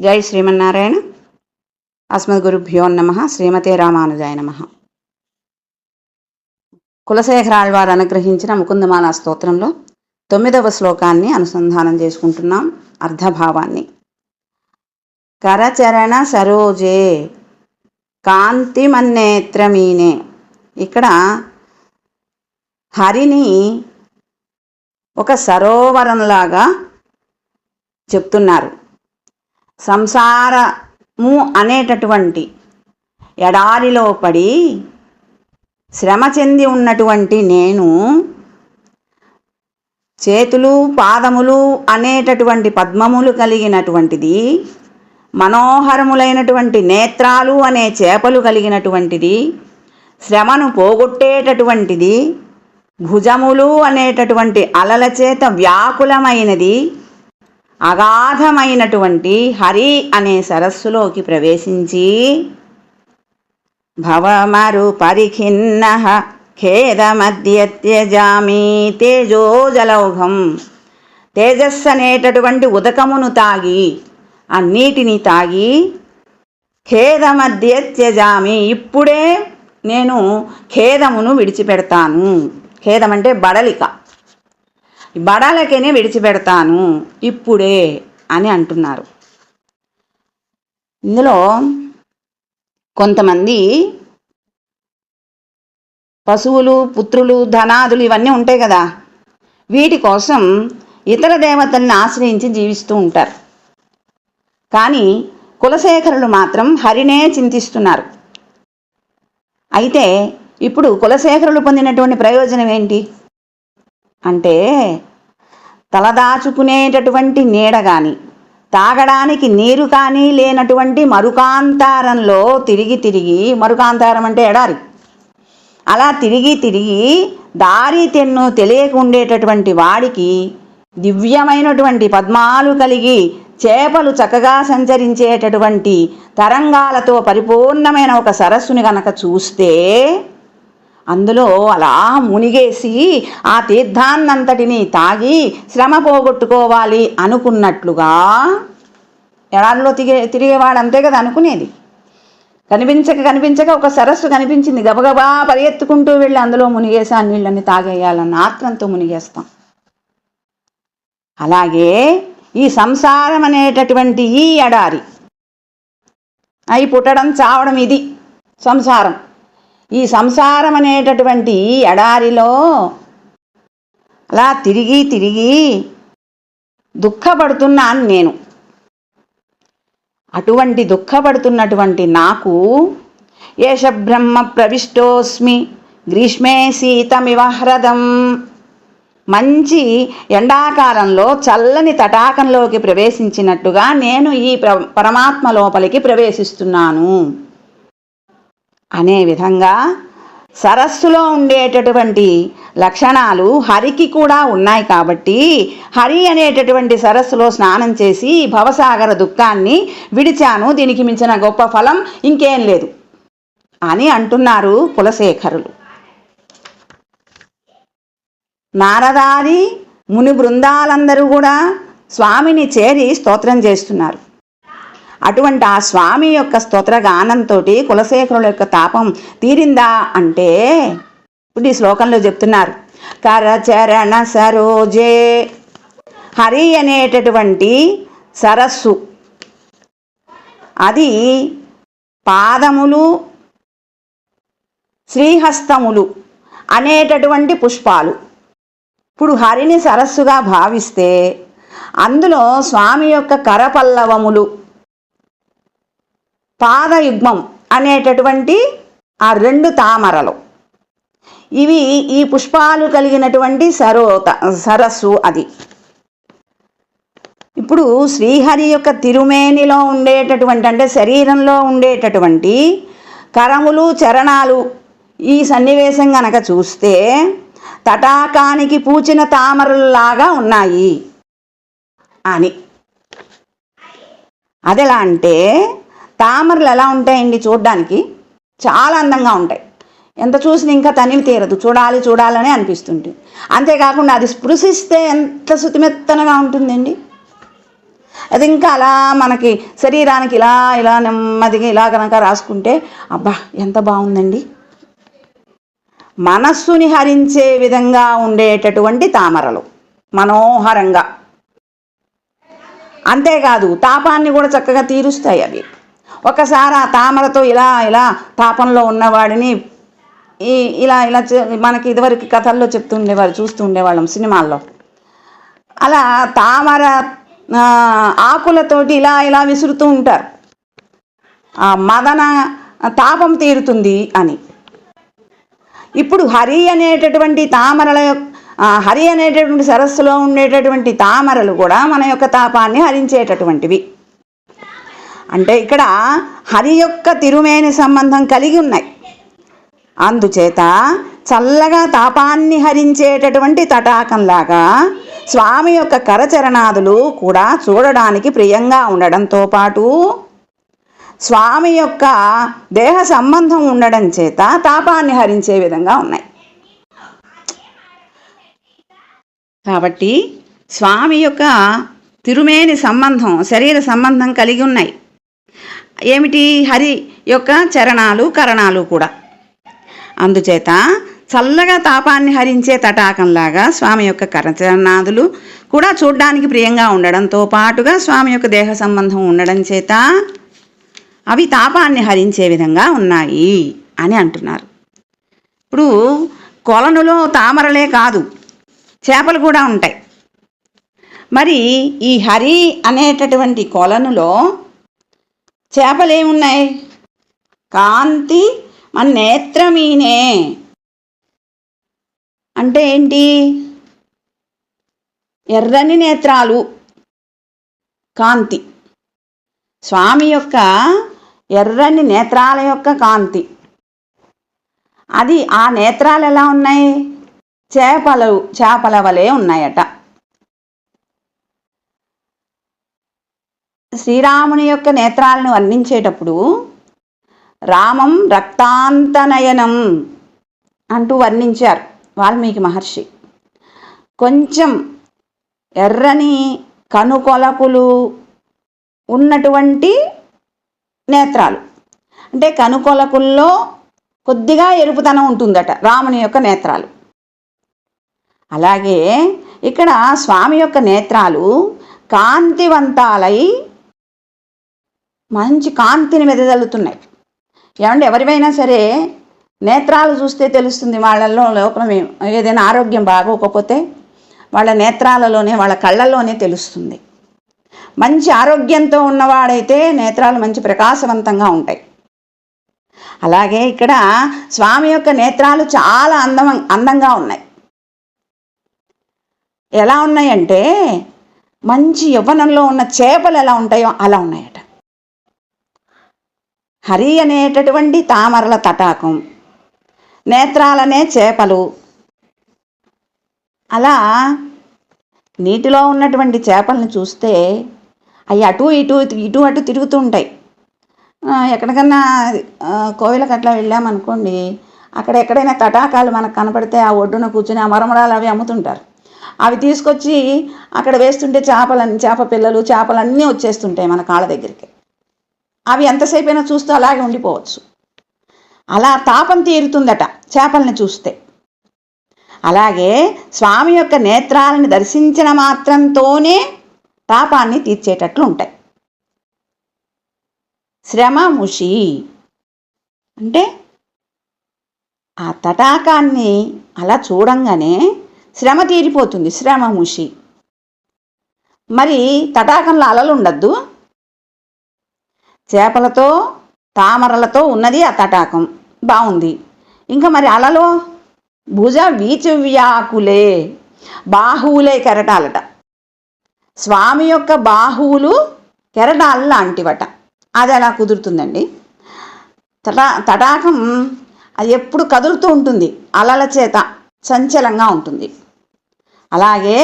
జై శ్రీమన్నారాయణ. అస్మద్గురుభ్యో నమ. శ్రీమతే రామానుజాయ నమ. కులశేఖరాళ్వారు అనుగ్రహించిన ముకుందమాల స్తోత్రంలో తొమ్మిదవ శ్లోకాన్ని అనుసంధానం చేసుకుంటున్నాం అర్ధభావాన్ని. కరచరణ సరోజే కాంతిమన్నేత్రమీనే. ఇక్కడ హరిని ఒక సరోవరంలాగా చెప్తున్నారు. సంసారము అనేటటువంటి ఎడారిలో పడి శ్రమ చెంది ఉన్నటువంటి నేను చేతులు పాదములు అనేటటువంటి పద్మములు కలిగినటువంటిది మనోహరములైనటువంటి నేత్రాలు అనే చేపలు కలిగినటువంటిది శ్రమను పోగొట్టేటటువంటిది భుజములు అనేటటువంటి అలల చేత వ్యాకులమైనది అగాధమైనటువంటి హరి అనే సరస్సులోకి ప్రవేశించి భవమరు పరిఖిన్న ఖేదమద్యత్యజామి తేజోజలౌఘం. తేజస్సు అనేటటువంటి ఉదకమును తాగి ఆ నీటిని తాగి ఖేదమధ్య త్యజామి ఇప్పుడే నేను ఖేదమును విడిచిపెడతాను. ఖేదం అంటే బడలిక. బడాలకేనే విడిచిపెడతాను ఇప్పుడే అని అంటున్నారు. ఇందులో కొంతమంది పశువులు పుత్రులు ధనాదులు ఇవన్నీ ఉంటాయి కదా. వీటి కోసం ఇతర దేవతల్ని ఆశ్రయించి జీవిస్తూ ఉంటారు. కానీ కులశేఖరులు మాత్రం హరినే చింతిస్తున్నారు. అయితే ఇప్పుడు కులశేఖరులు పొందినటువంటి ప్రయోజనం ఏంటి? అంటే తలదాచుకునేటటువంటి నీడ కానీ తాగడానికి నీరు కానీ లేనటువంటి మరుకాంతారంలో తిరిగి తిరిగి మరుకాంతారం అంటే ఎడారి. అలా తిరిగి తిరిగి దారి తెన్ను తెలియక ఉండేటటువంటి వాడికి దివ్యమైనటువంటి పద్మాలు కలిగి చేపలు చక్కగా సంచరించేటటువంటి తరంగాలతో పరిపూర్ణమైన ఒక సరస్సుని గనక చూస్తే అందులో అలా మునిగేసి ఆ తీర్థాన్నంతటిని తాగి శ్రమ పోగొట్టుకోవాలి అనుకున్నట్లుగా ఎడారిలో తిరిగే తిరిగేవాడు అంతే కదా అనుకునేది. కనిపించక కనిపించక ఒక సరస్సు కనిపించింది. గబగబా పరిగెత్తుకుంటూ వెళ్ళి అందులో మునిగేసి ఆ నీళ్ళని తాగేయాలన్న ఆత్రంతో మునిగేస్తాం. అలాగే ఈ సంసారం అనేటటువంటి ఈ ఎడారి అయి పుట్టడం చావడం ఇది సంసారం. ఈ సంసారం అనేటటువంటి ఎడారిలో అలా తిరిగి తిరిగి దుఃఖపడుతున్నాను నేను. అటువంటి దుఃఖపడుతున్నటువంటి నాకు ఏష బ్రహ్మ ప్రవిష్టోస్మి గ్రీష్మే శీతమివ హ్రదం. మంచి ఎండాకాలంలో చల్లని తటాకంలోకి ప్రవేశించినట్టుగా నేను ఈ పరమాత్మ లోపలికి ప్రవేశిస్తున్నాను. అనే విధంగా సరస్సులో ఉండేటటువంటి లక్షణాలు హరికి కూడా ఉన్నాయి కాబట్టి హరి అనేటటువంటి సరస్సులో స్నానం చేసి భవసాగర దుఃఖాన్ని విడిచాను. దీనికి మించిన గొప్ప ఫలం ఇంకేం లేదు అని అంటున్నారు కులశేఖరులు. నారదాది ముని బృందాలందరూ కూడా స్వామిని చేరి స్తోత్రం చేస్తున్నారు. అటువంటి ఆ స్వామి యొక్క స్తోత్ర గానంతో కులశేఖరుల యొక్క తాపం తీరిందా అంటే ఇప్పుడు ఈ శ్లోకంలో చెప్తున్నారు కరచరణ సరోజే హరి అనేటటువంటి సరస్సు. అది పాదములు శ్రీహస్తములు అనేటటువంటి పుష్పాలు. ఇప్పుడు హరిని సరస్సుగా భావిస్తే అందులో స్వామి యొక్క కరపల్లవములు పాదయుగ్మం అనేటటువంటి ఆ రెండు తామరలు. ఇవి ఈ పుష్పాలు కలిగినటువంటి సరోత సరస్సు అది. ఇప్పుడు శ్రీహరి యొక్క తిరుమేనిలో ఉండేటటువంటి అంటే శరీరంలో ఉండేటటువంటి కరములు చరణాలు ఈ సన్నివేశం గనక చూస్తే తటాకానికి పూచిన తామరల్లాగా ఉన్నాయి. అని. అదెలా అంటే తామరలు ఎలా ఉంటాయండి చూడడానికి? చాలా అందంగా ఉంటాయి. ఎంత చూసినా ఇంకా తనివి తీరదు. చూడాలి చూడాలని అనిపిస్తుంది అంతేకాకుండా అది స్పృశిస్తే ఎంత శుతిమెత్తనగా ఉంటుందండి? అది ఇంకా అలా మనకి శరీరానికి ఇలా ఇలా నెమ్మదిగా ఇలా కనుక రాసుకుంటే అబ్బా ఎంత బాగుందండి. మనస్సుని హరించే విధంగా ఉండేటటువంటి తామరలు. మనోహరంగా. అంతేకాదు తాపాన్ని కూడా చక్కగా తీరుస్తాయి అవి. ఒకసారి ఆ తామరతో ఇలా ఇలా తాపంలో ఉన్నవాడిని ఈ ఇలా ఇలా మనకి ఇదివరకు కథల్లో చెప్తుండేవారు చూస్తూ ఉండేవాళ్ళం సినిమాల్లో. అలా తామర ఆకులతోటి ఇలా ఇలా విసురుతూ ఉంటారు. ఆ మదన తాపం తీరుతుంది అని. ఇప్పుడు హరి అనేటటువంటి తామరల యొక్క హరి అనేటటువంటి సరస్సులో ఉండేటటువంటి తామరలు కూడా మన యొక్క తాపాన్ని హరించేటటువంటివి. అంటే ఇక్కడ హరి యొక్క తిరుమేని సంబంధం కలిగి ఉన్నాయి. అందుచేత చల్లగా తాపాన్ని హరించేటటువంటి తటాకంలాగా స్వామి యొక్క కరచరణాదులు కూడా చూడడానికి ప్రియంగా ఉండడంతో పాటు స్వామి యొక్క దేహ సంబంధం ఉండడం చేత తాపాన్ని హరించే విధంగా ఉన్నాయి. కాబట్టి స్వామి యొక్క తిరుమేని సంబంధం శరీర సంబంధం కలిగి ఉన్నాయి. ఏమిటి? హరి యొక్క చరణాలు కరణాలు కూడా. అందుచేత చల్లగా తాపాన్ని హరించే తటాకంలాగా స్వామి యొక్క కరచరణాదులు కూడా చూడ్డానికి ప్రియంగా ఉండడంతో పాటుగా స్వామి యొక్క దేహ సంబంధం ఉండడం చేత అవి తాపాన్ని హరించే విధంగా ఉన్నాయి అని అంటున్నారు. ఇప్పుడు కొలనులో తామరలే కాదు చేపలు కూడా ఉంటాయి. మరి ఈ హరి అనేటటువంటి కొలనులో చేపలేమున్నాయి? కాంతి మన నేత్రమీనే. అంటే ఏంటి? ఎర్రని నేత్రాలు. కాంతి. స్వామి యొక్క ఎర్రని నేత్రాల యొక్క కాంతి. అది ఆ నేత్రాలు ఎలా ఉన్నాయి? చేపలు చేపల వలె ఉన్నాయట. శ్రీరాముని యొక్క నేత్రాలను వర్ణించేటప్పుడు రామం రక్తాంతనయనం అంటూ వర్ణించారు వాల్మీకి మహర్షి. కొంచెం ఎర్రని కనుకొలకులు ఉన్నటువంటి నేత్రాలు. అంటే కనుకొలకుల్లో కొద్దిగా ఎరుపుతనం ఉంటుందట రాముని యొక్క నేత్రాలు. అలాగే ఇక్కడ స్వామి యొక్క నేత్రాలు కాంతివంతాలై మంచి కాంతిని వెదజల్లుతున్నాయి ఏమంటే ఎవరివైనా సరే నేత్రాలు చూస్తే తెలుస్తుంది వాళ్ళల్లో లోపల ఏదైనా ఆరోగ్యం బాగోకపోతే వాళ్ళ నేత్రాలలోనే వాళ్ళ కళ్ళల్లోనే తెలుస్తుంది. మంచి ఆరోగ్యంతో ఉన్నవాడైతే నేత్రాలు మంచి ప్రకాశవంతంగా ఉంటాయి. అలాగే ఇక్కడ స్వామి యొక్క నేత్రాలు చాలా అందం అందంగా ఉన్నాయి. ఎలా ఉన్నాయంటే మంచి యవ్వనంలో ఉన్న చేపలు ఎలా ఉంటాయో అలా ఉన్నాయట. హరి అనేటటువంటి తామరల తటాకం. నేత్రాలనే చేపలు. అలా నీటిలో ఉన్నటువంటి చేపలను చూస్తే అవి అటు ఇటు ఇటు అటు తిరుగుతూ ఉంటాయి. ఎక్కడికన్నా ఆ, కోవిలకు అట్లా వెళ్ళామనుకోండి అక్కడ ఎక్కడైనా తటాకాలు మనకు కనపడితే ఆ ఒడ్డున కూర్చుని ఆ మరమరాలు అవి అమ్ముతుంటారు. అవి తీసుకొచ్చి అక్కడ వేస్తుంటే చేపలన్నీ చేప పిల్లలు చేపలన్నీ వచ్చేస్తుంటాయి మన కాళ్ళ దగ్గరికి. అవి ఎంతసేపు అయినా చూస్తూ అలాగే ఉండిపోవచ్చు. అలా తాపం తీరుతుందట చేపల్ని చూస్తే. అలాగే స్వామి యొక్క నేత్రాలను దర్శించిన మాత్రంతోనే తాపాన్ని తీర్చేటట్లు ఉంటాయి. శ్రమ ముషి. అంటే ఆ తటాకాన్ని అలా చూడంగానే శ్రమ తీరిపోతుంది. శ్రమ ముషి. మరి తటాకంలో అలలు ఉండద్దు. చేపలతో తామరలతో ఉన్నది ఆ తటాకం. బాగుంది ఇంకా మరి అలలో? భుజ వీచవ్యాకులే బాహువులే కెరటాలట. స్వామి యొక్క బాహువులు కెరటాలు లాంటివట. అది ఎలా కుదురుతుందండి? తటా తటాకం అది ఎప్పుడు కదులుతూ ఉంటుంది. అలల చేత చంచలంగా ఉంటుంది. అలాగే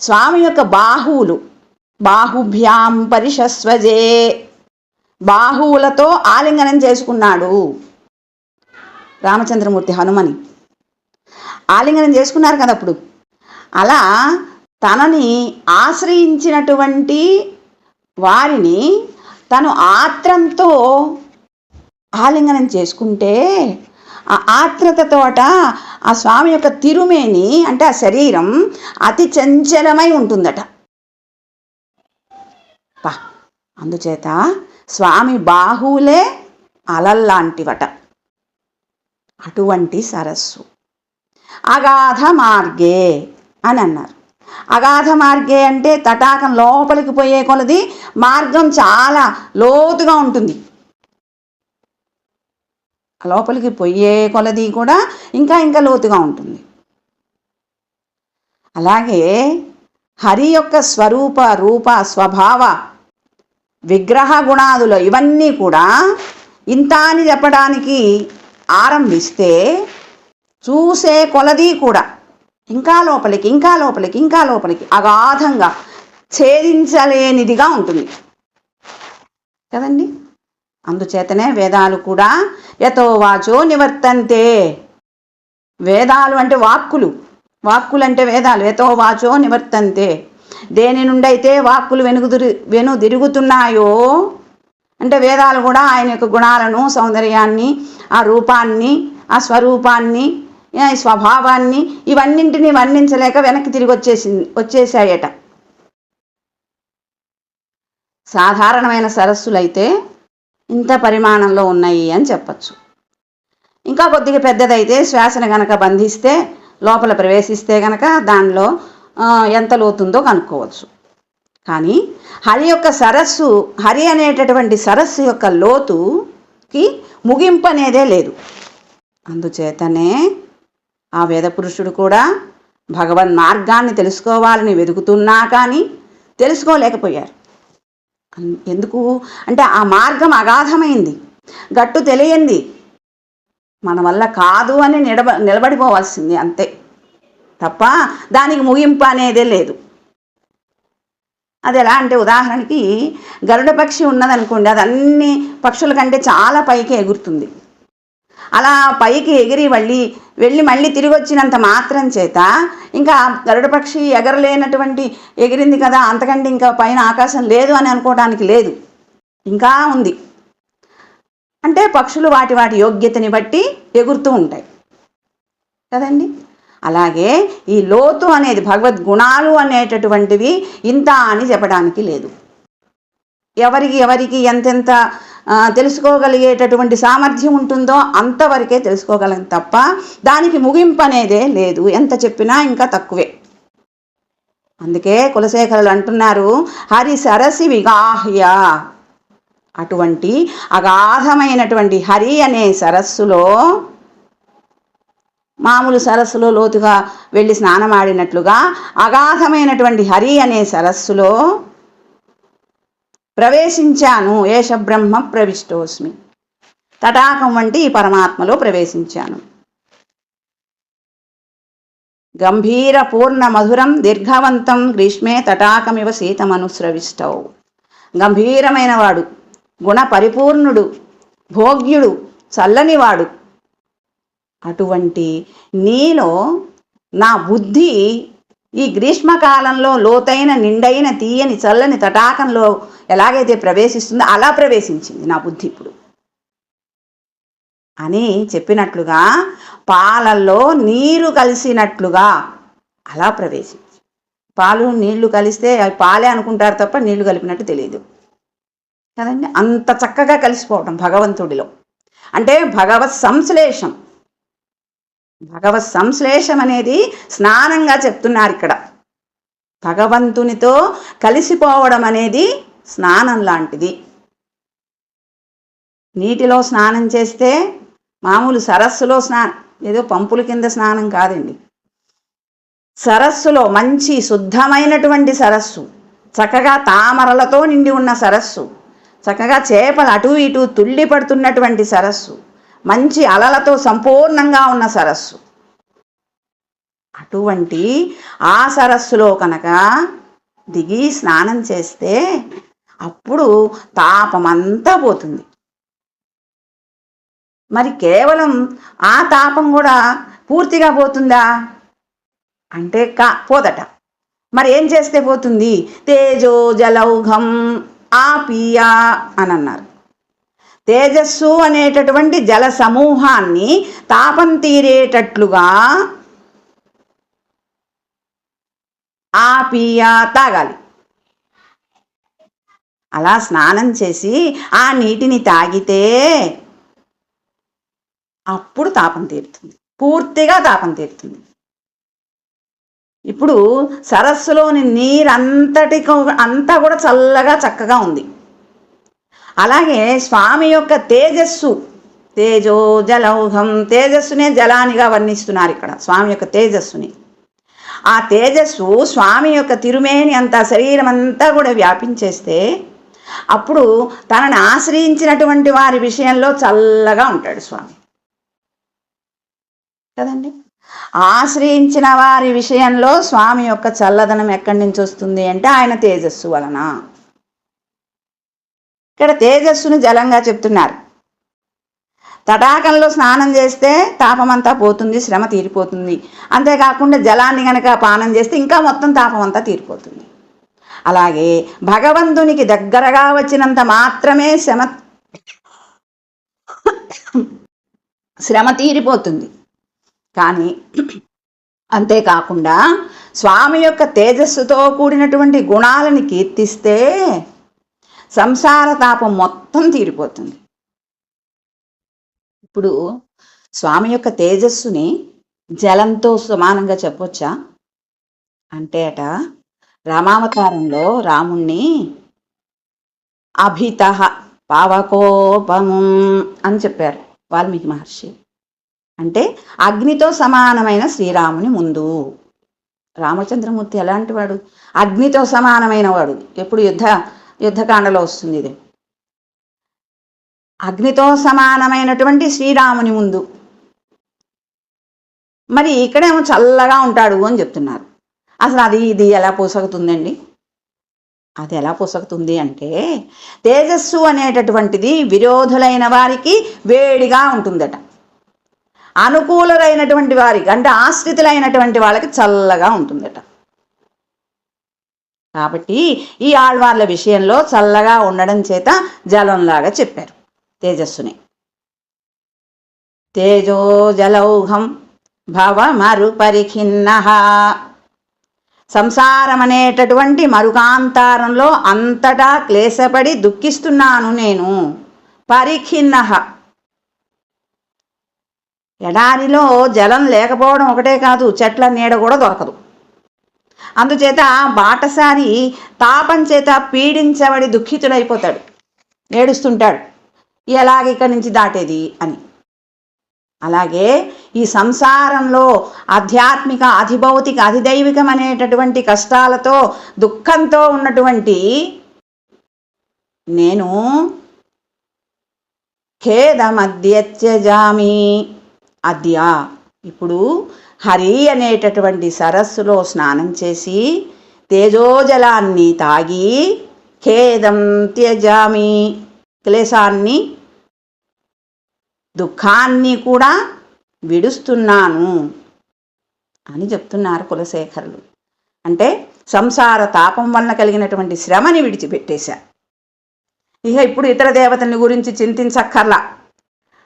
స్వామి యొక్క బాహువులు బాహుభ్యాం పరిషస్వజే బాహువులతో ఆలింగనం చేసుకున్నాడు రామచంద్రమూర్తి హనుమని. ఆలింగనం చేసుకున్నారు కదా అప్పుడు. అలా తనని ఆశ్రయించినటువంటి వారిని తను ఆత్రంతో ఆలింగనం చేసుకుంటే ఆ ఆత్రతతోట ఆ స్వామి యొక్క తిరుమేని అంటే ఆ శరీరం అతి చంచలమై ఉంటుందట. పా అందుచేత స్వామి బాహువులే అలల్లాంటివట. అటువంటి సరస్సు. అగాధ మార్గే అని అన్నారు అగాధ మార్గే అంటే తటాకం లోపలికి పోయే కొలది మార్గం చాలా లోతుగా ఉంటుంది. లోపలికి పోయే కొలది కూడా ఇంకా ఇంకా లోతుగా ఉంటుంది. అలాగే హరి యొక్క స్వరూప రూప స్వభావ విగ్రహ గుణాదులు ఇవన్నీ కూడా ఇంత అని చెప్పడానికి ఆరంభిస్తే చూసే కొలది కూడా ఇంకా లోపలికి ఇంకా లోపలికి ఇంకా లోపలికి అగాధంగా ఛేదించలేనిదిగా ఉంటుంది. కదండి? అందుచేతనే వేదాలు కూడా యతో వాచో నివర్తంతే. వేదాలు అంటే వాక్కులు. వాక్కులు అంటే వేదాలు. యతో వాచో నివర్తంతే. దేని నుండి అయితే వాక్కులు వెనుగుదిరి వెను తిరుగుతున్నాయో అంటే వేదాలు కూడా ఆయన యొక్క గుణాలను సౌందర్యాన్ని ఆ రూపాన్ని ఆ స్వరూపాన్ని ఆ స్వభావాన్ని ఇవన్నింటినీ వర్ణించలేక వెనక్కి తిరిగి వచ్చేసింది వచ్చేసాయట సాధారణమైన సరస్సులైతే ఇంత పరిమాణంలో ఉన్నాయి అని చెప్పచ్చు. ఇంకా కొద్దిగా పెద్దదైతే శ్వాసను గనక బంధిస్తే లోపల ప్రవేశిస్తే గనక దానిలో ఎంత లోతుందో కనుక్కోవచ్చు. కానీ హరి యొక్క సరస్సు హరి అనేటటువంటి సరస్సు యొక్క లోతుకి ముగింపు అనేదే లేదు. అందుచేతనే ఆ వేద పురుషుడు కూడా భగవన్ మార్గాన్ని తెలుసుకోవాలని వెతుకుతున్నా కానీ తెలుసుకోలేకపోయారు. ఎందుకు? అంటే ఆ మార్గం అగాధమైంది. గట్టు తెలియంది. మన వల్ల కాదు అని నిలబ నిలబడిపోవాల్సింది అంతే. తప్ప దానికి ముగింపు అనేదే లేదు. అది ఎలా అంటే ఉదాహరణకి గరుడ పక్షి ఉన్నదనుకోండి అది అన్ని పక్షుల కంటే చాలా పైకి ఎగురుతుంది. అలా పైకి ఎగిరి మళ్ళీ వెళ్ళి మళ్ళీ తిరిగి వచ్చినంత మాత్రం చేత ఇంకా గరుడ పక్షి ఎగరలేనటువంటి ఎగిరింది కదా అంతకంటే ఇంకా పైన ఆకాశం లేదు అని అనుకోవడానికి లేదు. ఇంకా ఉంది. అంటే పక్షులు వాటి వాటి యోగ్యతని బట్టి ఎగురుతూ ఉంటాయి. కదండి? అలాగే ఈ లోతు అనేది భగవద్గుణాలు అనేటటువంటివి ఇంత అని చెప్పడానికి లేదు. ఎవరికి ఎవరికి ఎంతెంత తెలుసుకోగలిగేటటువంటి సామర్థ్యం ఉంటుందో అంతవరకే తెలుసుకోగలం తప్ప దానికి ముగింపు అనేదే లేదు. ఎంత చెప్పినా ఇంకా తక్కువే. అందుకే కులశేఖరులు అంటున్నారు హరి సరసి విగాహ్య. అటువంటి అగాధమైనటువంటి హరి అనే సరస్సులో మామూలు సరస్సులో లోతుగా వెళ్ళి స్నానమాడినట్లుగా అగాధమైనటువంటి హరి అనే సరస్సులో ప్రవేశించాను. ఏష బ్రహ్మ ప్రవిష్టోస్మి. తటాకం వంటి ఈ పరమాత్మలో ప్రవేశించాను. గంభీర పూర్ణ మధురం దీర్ఘవంతం గ్రీష్మే తటాకమివ శీతమనుస్రవిష్టౌ గంభీరమైనవాడు గుణ పరిపూర్ణుడు భోగ్యుడు చల్లనివాడు అటువంటి నీలో నా బుద్ధి ఈ గ్రీష్మకాలంలో లోతైన నిండైన తీయని చల్లని తటాకంలో ఎలాగైతే ప్రవేశిస్తుందో అలా ప్రవేశించింది నా బుద్ధి ఇప్పుడు. అని చెప్పినట్లుగా పాలల్లో నీరు కలిసినట్లుగా అలా ప్రవేశించి పాలు నీళ్ళు కలిస్తే అవి పాలే అనుకుంటారు తప్ప నీళ్ళు కలిపినట్టు తెలియదు కదండి? అంత చక్కగా కలిసిపోవటం భగవంతుడిలో. అంటే భగవత్ సంశ్లేషం. భగవత్ సంశ్లేషం అనేది స్నానంగా చెప్తున్నారు ఇక్కడ. భగవంతునితో కలిసిపోవడం అనేది స్నానం లాంటిది. నీటిలో స్నానం చేస్తే మామూలు సరస్సులో స్నానం ఏదో పంపుల కింద స్నానం కాదండి. సరస్సులో మంచి శుద్ధమైనటువంటి సరస్సు చక్కగా తామరలతో నిండి ఉన్న సరస్సు చక్కగా చేపలు అటు ఇటు తుళ్ళి పడుతున్నటువంటి సరస్సు మంచి అలలతో సంపూర్ణంగా ఉన్న సరస్సు. అటువంటి ఆ సరస్సులో కనుక దిగి స్నానం చేస్తే అప్పుడు తాపమంతా పోతుంది. మరి కేవలం ఆ తాపం కూడా పూర్తిగా పోతుందా? అంటే కా పోదట. మరి ఏం చేస్తే పోతుంది? తేజో జలౌఘం ఆ పియా అని అన్నారు తేజస్సు అనేటటువంటి జల సమూహాన్ని తాపం తీరేటట్లుగా ఆ పియా తాగాలి. అలా స్నానం చేసి ఆ నీటిని తాగితే అప్పుడు తాపం తీరుతుంది. పూర్తిగా తాపం తీరుతుంది. ఇప్పుడు సరస్సులోని నీరంతటి అంతా కూడా చల్లగా చక్కగా ఉంది. అలాగే స్వామి యొక్క తేజస్సు తేజో జలౌహం తేజస్సునే జలానిగా వర్ణిస్తున్నారు ఇక్కడ స్వామి యొక్క తేజస్సుని. ఆ తేజస్సు స్వామి యొక్క తిరుమేని అంతా శరీరం అంతా కూడా వ్యాపించేస్తే అప్పుడు తనని ఆశ్రయించినటువంటి వారి విషయంలో చల్లగా ఉంటాడు స్వామి. కదండి? ఆశ్రయించిన వారి విషయంలో స్వామి యొక్క చల్లదనం ఎక్కడి నుంచి వస్తుంది అంటే ఆయన తేజస్సు వలన. ఇక్కడ తేజస్సును జలంగా చెప్తున్నారు. తటాకంలో స్నానం చేస్తే తాపమంతా పోతుంది శ్రమ తీరిపోతుంది. అంతేకాకుండా జలాన్ని గనక పానం చేస్తే ఇంకా మొత్తం తాపమంతా తీరిపోతుంది. అలాగే భగవంతునికి దగ్గరగా వచ్చినంత మాత్రమే శ్రమ శ్రమ తీరిపోతుంది. కానీ అంతేకాకుండా స్వామి యొక్క తేజస్సుతో కూడినటువంటి గుణాలను కీర్తిస్తే సంసార తాపం మొత్తం తీరిపోతుంది. ఇప్పుడు స్వామి యొక్క తేజస్సుని జలంతో సమానంగా చెప్పొచ్చా? అంటే అట రామావతారంలో రాముణ్ణి అభిత పావకోపము అని చెప్పారు వాల్మీకి మహర్షి. అంటే అగ్నితో సమానమైన శ్రీరాముని ముందు. రామచంద్రమూర్తి ఎలాంటి వాడు? అగ్నితో సమానమైన వాడు. ఎప్పుడు యుద్ధ యుద్ధకాండలో వస్తుంది ఇది. అగ్నితో సమానమైనటువంటి శ్రీరాముని ముందు. మరి ఇక్కడేమో చల్లగా ఉంటాడు అని చెప్తున్నారు. అసలు అది ఇది ఎలా పోసగుతుందండి? అది ఎలా పొసగుతుంది అంటే తేజస్సు అనేటటువంటిది విరోధులైన వారికి వేడిగా ఉంటుందట. అనుకూలరైనటువంటి వారికి అంటే ఆశ్రితులైనటువంటి వాళ్ళకి చల్లగా ఉంటుందట. కాబట్టి ఈ ఆళ్వార్ల విషయంలో చల్లగా ఉండడం చేత జలంలాగా చెప్పారు తేజస్సుని. తేజో జలౌఘం భవ మరు పరిఖిన్న సంసారం అనేటటువంటి మరుకాంతారంలో అంతటా క్లేశపడి దుఃఖిస్తున్నాను నేను. పరిఖిన్న. ఎడారిలో జలం లేకపోవడం ఒకటే కాదు చెట్ల నీడ కూడా దొరకదు. అందుచేత బాటసారి తాపం చేత పీడించబడి దుఃఖితుడైపోతాడు. ఏడుస్తుంటాడు ఎలాగ ఇక్కడి నుంచి దాటేది? అని. అలాగే ఈ సంసారంలో ఆధ్యాత్మిక అధిభౌతిక అధిదైవికం అనేటటువంటి కష్టాలతో దుఃఖంతో ఉన్నటువంటి నేను ఖేదమద్యత్యజామి. అద్యా ఇప్పుడు హరి అనేటటువంటి సరస్సులో స్నానం చేసి తేజోజలాన్ని తాగి ఖేదం త్యజామి క్లేశాన్ని దుఃఖాన్ని కూడా విడుస్తున్నాను అని చెప్తున్నారు కులశేఖరులు. అంటే సంసార తాపం వలన కలిగినటువంటి శ్రమని విడిచిపెట్టేశా. ఇక ఇప్పుడు ఇతర దేవతల్ని గురించి చింతించక్కర్లా.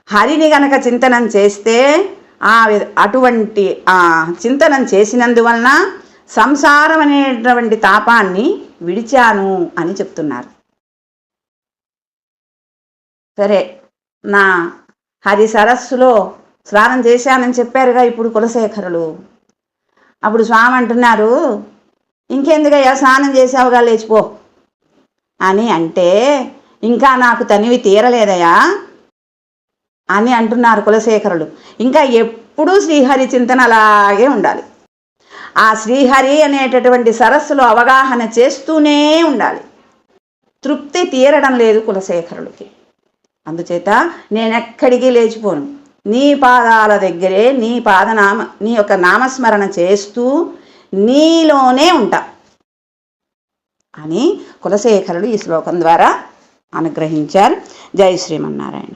హరిని గనక చింతనం చేస్తే అటువంటి చింతనం చేసినందువలన సంసారం అనేటువంటి తాపాన్ని విడిచాను అని చెప్తున్నారు. సరే నా హరి సరస్సులో స్నానం చేశానని చెప్పారుగా ఇప్పుడు కులశేఖరులు. అప్పుడు స్వామి అంటున్నారు ఇంకెందుకయ్యా స్నానం చేసావుగా లేచిపో అని అంటే ఇంకా నాకు తనివి తీరలేదయా అని అంటున్నారు కులశేఖరులు. ఇంకా ఎప్పుడూ శ్రీహరి చింతన అలాగే ఉండాలి. ఆ శ్రీహరి అనేటటువంటి సరస్సులో అవగాహన చేస్తూనే ఉండాలి. తృప్తి తీరడం లేదు కులశేఖరులకి అందుచేత నేనెక్కడికి లేచిపోను? నీ పాదాల దగ్గరే నీ పాదనామ నీ యొక్క నామస్మరణ చేస్తూ నీలోనే ఉంటా అని కులశేఖరుడు ఈ శ్లోకం ద్వారా అనుగ్రహించారు. జై శ్రీమన్నారాయణ.